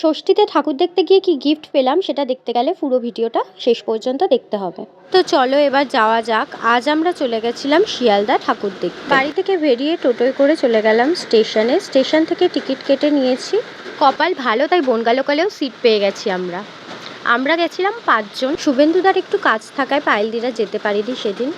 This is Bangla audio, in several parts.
ষষ্ঠীতে ঠাকুর দেখতে গিয়ে কি গিফট পেলাম সেটা দেখতে গেলে পুরো ভিডিওটা শেষ পর্যন্ত দেখতে হবে। তো চলো এবার যাওয়া যাক। আজ আমরা চলে গেছিলাম শিয়ালদা ঠাকুর দেখতে। বাড়ি থেকে বেরিয়ে টোটোয় করে চলে গেলাম স্টেশনে। স্টেশন থেকে টিকিট কেটে নিয়েছি। কপাল ভালো, তাই বনগালোকালেও সিট পেয়ে গেছি আমরা। আমরা গেছিলাম পাঁচজন। শুভেন্দুদার একটু কাজ থাকায় পায়েলদিরা যেতে পারিনি সেদিন।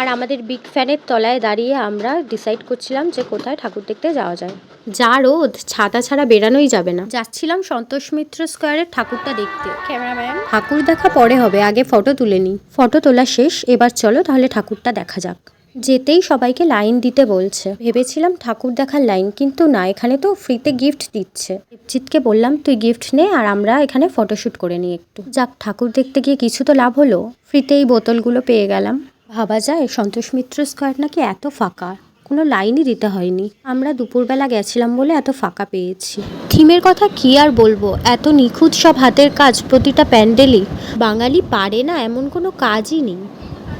আর আমাদের বিগ ফ্যানের তলায় দাঁড়িয়ে আমরা ডিসাইড করছিলাম যে কোথায় ঠাকুর দেখতে যাওয়া যায়। যা রোদ ছাতা ছাড়া বেরানোই যাবে না। যাচ্ছিলাম সন্তোষ মিত্র স্কোয়ারের ঠাকুরটা দেখতে। ক্যামেরাম্যান? ঠাকুর দেখা পরে হবে আগে ফটো তুলে নিই। ফটো তোলা শেষ এবার চলো তাহলে ঠাকুরটা দেখা যাক। যেতেই সবাইকে লাইন দিতে বলছে। ভেবেছিলাম ঠাকুর দেখার লাইন কিন্তু না এখানে তো ফ্রিতে গিফট দিচ্ছে। দেবজিৎকে বললাম তুই গিফট নে আর আমরা এখানে ফটোশ্যুট করে নিই একটু। যাক ঠাকুর দেখতে গিয়ে কিছু তো লাভ হলো। ফ্রিতে এই বোতলগুলো পেয়ে গেলাম। ভাবা যায়, সন্তোষ মিত্র স্কোয়ার নাকি এত ফাঁকা? কোনো লাইনই দিতে হয়নি। আমরা দুপুরবেলা গেছিলাম বলে এত ফাঁকা পেয়েছি। থিমের কথা কি আর বলব? এত নিখুঁত সব হাতের কাজ প্রতিটা প্যান্ডেলই। বাঙালি পারে না এমন কোনো কাজই নেই।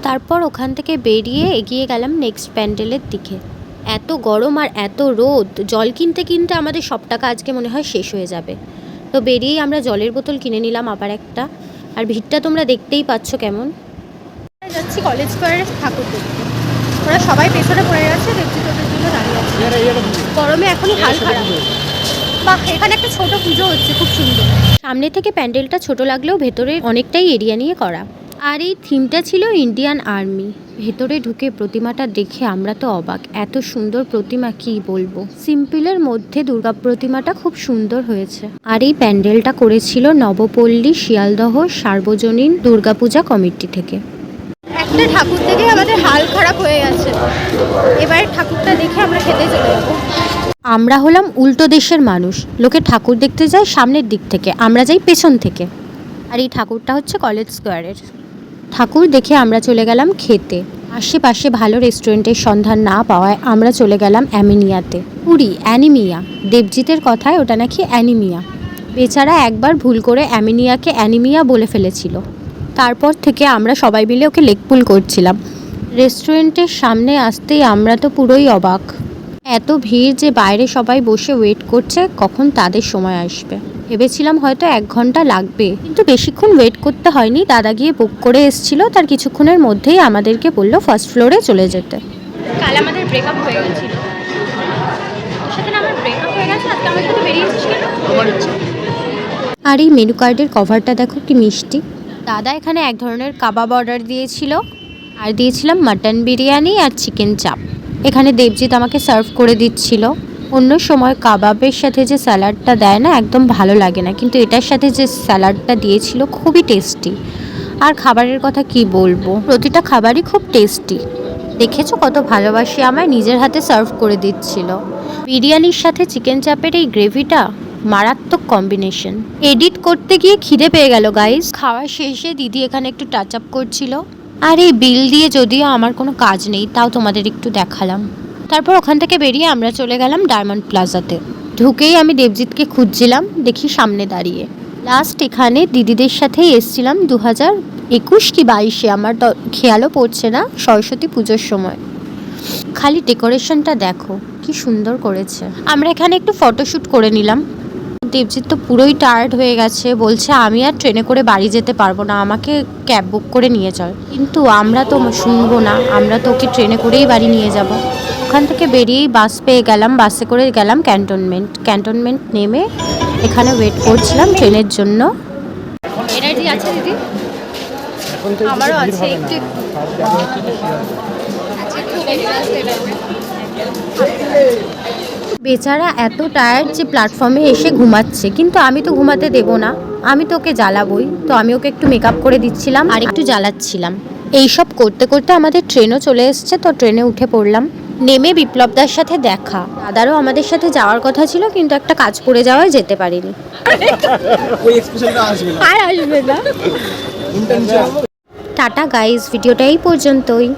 তারপর ওখান থেকে বেরিয়ে এগিয়ে গেলাম নেক্সট প্যান্ডেলের দিকে। এত গরম আর এত রোদ, জল কিনতে কিনতে আমাদের সব টাকা আজকে মনে হয় শেষ হয়ে যাবে। তো বেরিয়েই আমরা জলের বোতল কিনে নিলাম আবার একটা। আর ভিড়টা তোমরা দেখতেই পাচ্ছ কেমন। যাচ্ছি কলেজ স্কোয়ারের ঠাকুর দেখতে। ওরা সবাই পেছনে পড়ে গেছে দেখছি তোদের জন্য দাঁড়িয়ে আছে। গরমে এখনই হাল খারাপ। বাহ এখানে একটা ছোট পুজো হচ্ছে খুব সুন্দর। সামনে থেকে প্যান্ডেলটা ছোট লাগলেও ভেতরে অনেকটাই এরিয়া নিয়ে করা। আর এই থিমটা ছিল ইন্ডিয়ান আর্মি। ভেতরে ঢুকে প্রতিমাটা দেখে আমরা তো অবাক এত সুন্দর প্রতিমা কি বলব? সিম্পলের মধ্যে দুর্গা প্রতিমাটা খুব সুন্দর হয়েছে। আর এই প্যান্ডেলটা করেছিল নবপল্লী শিয়ালদহ সার্বজনীন দুর্গাপূজা কমিটি থেকে। একটা ঠাকুর থেকে আমাদের হাল খারাপ হয়ে গেছে। এবার ঠাকুরটা দেখে আমরা খেতে চলে যাব। আমরা হলাম উল্টো দেশের মানুষ। লোকে ঠাকুর দেখতে যায় সামনের দিক থেকে। আমরা যাই পেছন থেকে। আর এই ঠাকুরটা হচ্ছে কলেজ স্কোয়ারের। ঠাকুর দেখে আমরা চলে গেলাম খেতে। আশেপাশে ভালো রেস্টুরেন্টের সন্ধান না পাওয়ায় আমরা চলে গেলাম অ্যামিনিয়াতে। পুরি অ্যানিমিয়া। দেবজিতের কথায় ওটা নাকি অ্যানিমিয়া। বেচারা একবার ভুল করে অ্যামিনিয়াকে অ্যানিমিয়া বলে ফেলেছিল। তারপর থেকে আমরা সবাই মিলে ওকে লেকপুল করছিলাম। রেস্টুরেন্টের সামনে আসতেই আমরা তো পুরোই অবাক। এত ভিড় যে বাইরে সবাই বসে ওয়েট করছে কখন তাদের সময় আসবে। ভেবেছিলাম হয়তো এক ঘণ্টা লাগবে কিন্তু বেশিক্ষণ ওয়েট করতে হয়নি। দাদা গিয়ে বুক করে এসেছিল তার কিছুক্ষণের মধ্যেই আমাদেরকে বলল ফার্স্ট ফ্লোরে চলে যেতে। কাল আমাদের ব্রেকআপ হয়ে গেছিল। আর এই মেনু কার্ডের কভারটা দেখো কি মিষ্টি। দাদা এখানে এক ধরনের কাবাব অর্ডার দিয়েছিল। আর দিয়েছিলাম মাটন বিরিয়ানি আর চিকেন চাপ। এখানে দেবজিৎ আমাকে সার্ভ করে দিচ্ছিল। অন্য সময় কাবাবের সাথে যে স্যালাডটা দেয় না, একদম ভালো লাগে না। কিন্তু এটার সাথে যে স্যালাডটা দিয়েছিল, খুবই টেস্টি। আর খাবারের কথা কি বলব? প্রতিটা খাবারই খুব টেস্টি। দেখেছ কত ভালোবাসি আমায়, নিজের হাতে সার্ভ করে দিচ্ছিল। বিরিয়ানির সাথে চিকেন চাপের এই গ্রেভিটা? মারাত্মক কম্বিনেশন এডিট করতে গিয়ে খিদে পেয়ে গেল গাইজ খাওয়া শেষে দিদি এখানে একটু টাচ আপ করছিল। আর এই বিল দিয়ে যদিও আমার কোনো কাজ নেই, তাও তোমাদের একটু দেখালাম। তারপর ওখান থেকে বেরিয়ে আমরা চলে গেলাম ডায়মন্ড প্লাজাতে ঢুকেই আমি দেবজিৎকে খুঁজছিলাম, দেখি সামনে দাঁড়িয়ে। লাস্ট এখানে দিদিদের সাথেই এসছিলাম দু হাজার একুশ কি বাইশে, আমার খেয়ালও পড়ছে না, সরস্বতী পুজোর সময়। খালি ডেকোরেশনটা দেখো, কি সুন্দর করেছে। আমরা এখানে একটু ফটোশ্যুট করে নিলাম। দেবজিৎ তো পুরোই টায়ার্ড হয়ে গেছে, বলছে আমি আর ট্রেনে করে বাড়ি যেতে পারব না, আমাকে ক্যাব বুক করে নিয়ে চল। কিন্তু আমরা তো শুনব না, আমরা তো ওকে ট্রেনে করেই বাড়ি নিয়ে যাব। ওখান থেকে বেরিয়েই বাস পেয়ে গেলাম বাসে করে গেলাম ক্যান্টনমেন্ট ক্যান্টনমেন্ট নেমে এখানে ওয়েট করছিলাম ট্রেনের জন্য। এনার্জি আছে দিদি? আমারও আছে, একটু বেচারা এত টায়ার্ড যে প্ল্যাটফর্মে এসে ঘুমাচ্ছে। কিন্তু আমি তো ঘুমাতে দেব না। আমি তো ওকে জ্বালাবই। তো আমি ওকে একটু মেকআপ করে দিচ্ছিলাম আর একটু জ্বালাচ্ছিলাম। এইসব করতে করতে আমাদের ট্রেনও চলে এসছে। তো ট্রেনে উঠে পড়লাম। নেমে বিপ্লবদার সাথে দেখা। দাদারও আমাদের সাথে যাওয়ার কথা ছিল কিন্তু একটা কাজ পড়ে যাওয়ায় যেতে পারিনি। আর আসবে না। টাটা গাইজ ভিডিওটা এই পর্যন্তই।